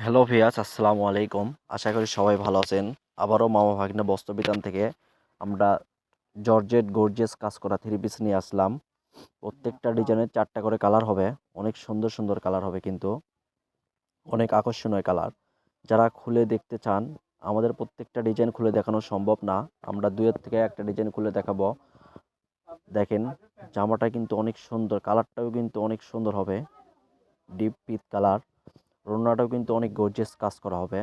Hello ভিয়াস আসসালামু আলাইকুম। আশা করি সবাই ভালো আছেন। আবারও মামা ভাগ্নে বস্ত্রবিতান থেকে আমরা জর্জেট গর্জেস কাজ করা থ্রি পিস নিয়ে আসলাম। প্রত্যেকটা ডিজাইনের চারটা করে কালার হবে। অনেক সুন্দর সুন্দর কালার হবে কিন্তু। অনেক আকর্ষণীয় কালার। যারা খুলে দেখতে চান, আমাদের প্রত্যেকটা ডিজাইন খুলে দেখানো সম্ভব না। আমরা দুয়ের থেকে একটা ডিজাইন খুলে দেখাবো। দেখেন, জামাটা কিন্তু অনেক সুন্দর, কালারটাও কিন্তু অনেক সুন্দর হবে। ডিপ পিত কালার। রোনাটাও কিন্তু অনেক গর্জিয়াস কাজ করা হবে।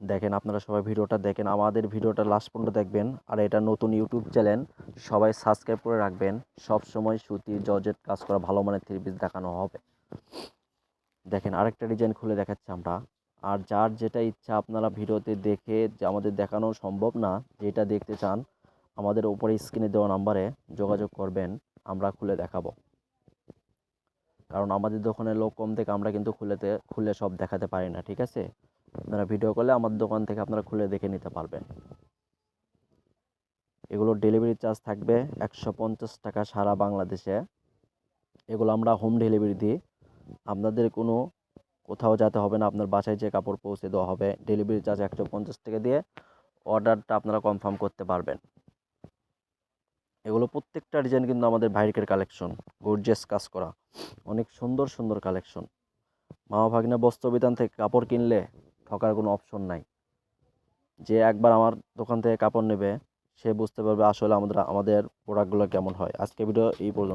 দেখেন আপনারা সবাই ভিডিওটা দেখেন, আমাদের ভিডিওটা লাস্ট পর্যন্ত দেখবেন। আর এটা নতুন ইউটিউব চ্যানেল সবাই সাবস্ক্রাইব করে রাখবেন। সব সময় সুতি জর্জেট কাজ করা, ভালো মানের থ্রি পিস দেখানো হবে। দেখেন আরেকটা ডিজাইন খুলে দেখাচ্ছি আমরা। আর যার যেটা ইচ্ছা আপনারা ভিডিওতে দেখে যে আমাদের দেখানো সম্ভব না, যেটা দেখতে চান, আমাদের ওপরে স্ক্রিনে দেওয়া নাম্বারে যোগাযোগ করবেন, আমরা খুলে দেখাবো। কারণ আমাদের দোকানে লোক কম থেকে আমরা কিন্তু খুলেতে, খুলে সব দেখাতে পারি না, ঠিক আছে? আপনারা ভিডিও করলে আমার দোকান থেকে আপনারা খুলে দেখে নিতে পারবেন। এগুলোর ডেলিভারি চার্জ থাকবে একশো পঞ্চাশ টাকা সারা বাংলাদেশে। এগুলো আমরা হোম ডেলিভারি দিই। আপনাদের কোনো কোথাও যেতে হবে না, আপনার বাসায় যে কাপড় পৌঁছে দেওয়া হবে ডেলিভারি চার্জ একশো পঞ্চাশ টাকা দিয়ে অর্ডারটা আপনারা কনফার্ম করতে পারবেন। এগুলো প্রত্যেকটা ডিজাইন কিন্তু আমাদের ভাইরকের কালেকশন গর্জিয়াস কাজ করা, অনেক সুন্দর সুন্দর কালেকশন মামা বস্ত্র বিধান থেকে কাপড় কিনলে ঠকার কোনো অপশন নাই। যে একবার আমার দোকান থেকে কাপড় নেবে, সে বুঝতে পারবে আসলে আমাদের আমাদের প্রোডাক্টগুলো কেমন হয়। আজকে ভিডিও এই পর্যন্ত।